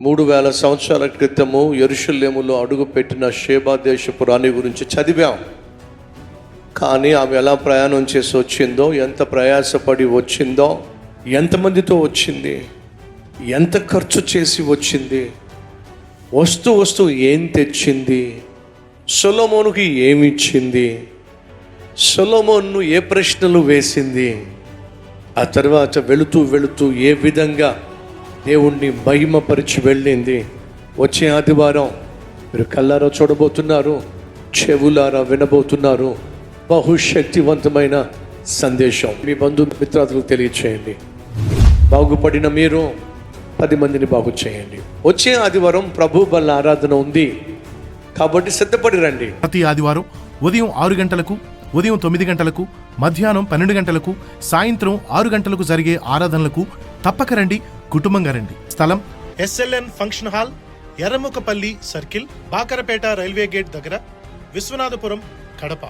మూడు వేల సంవత్సరాల క్రితము ఎరుషుల్యములో అడుగుపెట్టిన షేబా దేశపు రాణి గురించి చదివాం. కానీ ఆమె ఎలా ప్రయాణం చేసి వచ్చిందో ఎంత ప్రయాసపడి వచ్చిందో ఎంతమందితో వచ్చింది ఎంత ఖర్చు చేసి వచ్చింది వస్తూ వస్తూ ఏం తెచ్చింది సొలమోనుకి ఏమిచ్చింది సొలమోన్ను ఏ ప్రశ్నలు వేసింది ఆ తర్వాత వెళుతూ వెళుతూ ఏ విధంగా దేవుణ్ణి మహిమపరిచి వెళ్ళింది. వచ్చే ఆదివారం మీరు కళ్ళారా చూడబోతున్నారు చెవులారా వినబోతున్నారు. బహుశక్తివంతమైన సందేశం. మీ బంధు మిత్రాదులకు తెలియచేయండి. బాగుపడిన మీరు పది మందిని బాగు చేయండి. వచ్చే ఆదివారం ప్రభు బల్ల ఆరాధన ఉంది. కాబట్టి సిద్ధపడి రండి. ప్రతి ఆదివారం ఉదయం ఆరు గంటలకు ఉదయం తొమ్మిది గంటలకు మధ్యాహ్నం పన్నెండు గంటలకు సాయంత్రం ఆరు గంటలకు జరిగే ఆరాధనలకు తప్పక రండి కుటుంబంగా రండి. స్థలం? SLN function hall Erramukkapalli circle Bakarapeta railway gate దగ్గర విశ్వనాథపురం కడప.